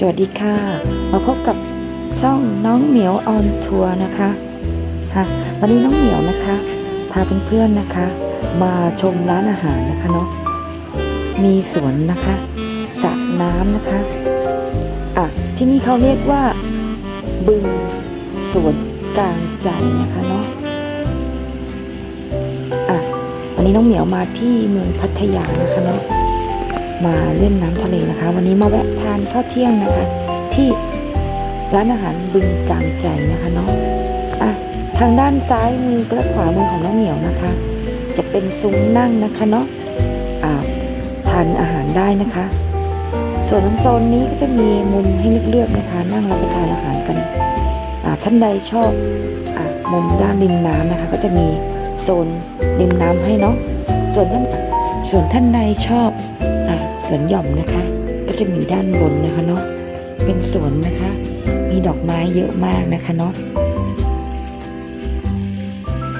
สวัสดีค่ะ มาพบกับช่องน้องเหมียวออนทัวร์นะคะฮะวันนี้น้องเหมียวนะคะ พาเพื่อนๆนะคะ มาชมร้านอาหารนะคะเนาะมีสวนนะคะสระน้ำนะคะอะที่นี่เขาเรียกว่า บึงสวนกลางใจนะคะเนาะอะวันนี้น้องเหมียวมาที่เมืองพัทยานะคะเนาะ มาเล่นน้ำทะเลนะคะ วันนี้มาแวะทานข้าวเที่ยงนะคะ ที่ร้านอาหารบึงกลางใจนะคะเนาะอะทางด้านซ้ายมือและขวามือของน้องเหมียวนะคะ จะเป็นซุ้มนั่งนะคะเนาะอ่าทานอาหารได้นะคะ ส่วนทางโซนนี้ก็จะมีมุมให้เลือกๆนะคะ นั่งรับประทานอาหารกันอ่าท่านใดชอบอ่ามุมด้านริมน้ำนะคะ ก็จะมีโซนริมน้ำให้เนาะส่วนท่านส่วนท่านใดชอบ สวนหย่อมนะคะ ก็จะมีอยู่ด้านบนนะคะเนาะเป็นสวนนะคะ มีดอกไม้เยอะมากนะคะเนาะ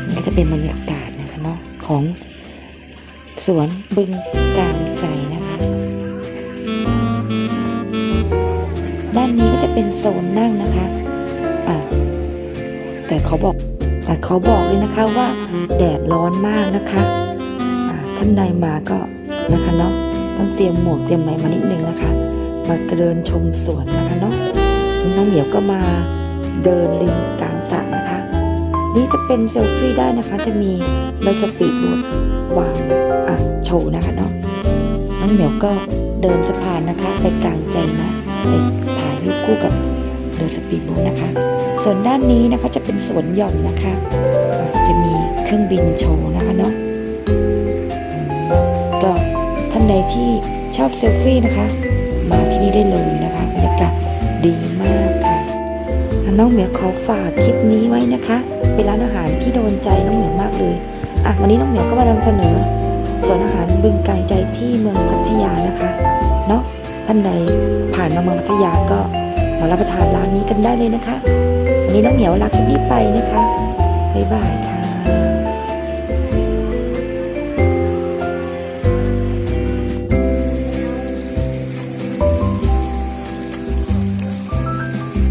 นี่ก็จะเป็นบรรยากาศนะคะเนาะของสวนบึงกลางใจนะคะ ด้านนี้ก็จะเป็นโซนนั่งนะคะอะแต่เขาบอกแต่เขาบอกเลยนะคะว่าแดดร้อนมากนะคะอะท่านใดมาก็นะคะเนาะ ต้องเตรียมหมวกเตรียมอะไรมานิดนึงนะคะ มาเดินชมสวนนะคะเนาะนี่น้องเหมียวก็มาเดินริมกลางสระนะคะ นี่จะเป็นเซลฟี่ได้นะคะ จะมีใบสปีดบ๊ทวางอะโชว์นะคะเนาะน้องเหมียวก็เดินสะพานนะคะ ไปกลางใจนะไปถ่ายรูปคู่กับเรือสปีดโบ๊ทนะคะ ส่วนด้านนี้นะคะจะเป็นสวนหย่อมนะคะะจะมีเครื่องบินโชว์นะคะเนาะ ใดที่ชอบเซลฟี่นะคะ มาที่นี่ได้เลยนะคะบรรยากาศดีมากค่ะน้องเหมียวขอฝากคลิปนี้ไว้นะคะ เป็นร้านอาหารที่โดนใจน้องเหมียวมากเลยอะวันนี้น้องเหมียวก็มานำเสนอสวนอาหารบึงกลางใจที่เมืองพัทยานะคะเนาะท่านใดผ่านมาเมืองพัทยาก็มารับประทานร้านนี้กันได้เลยนะคะ วันนี้น้องเหมียวลาคลิปนี้ไปนะคะบ๊ายบายค่ะ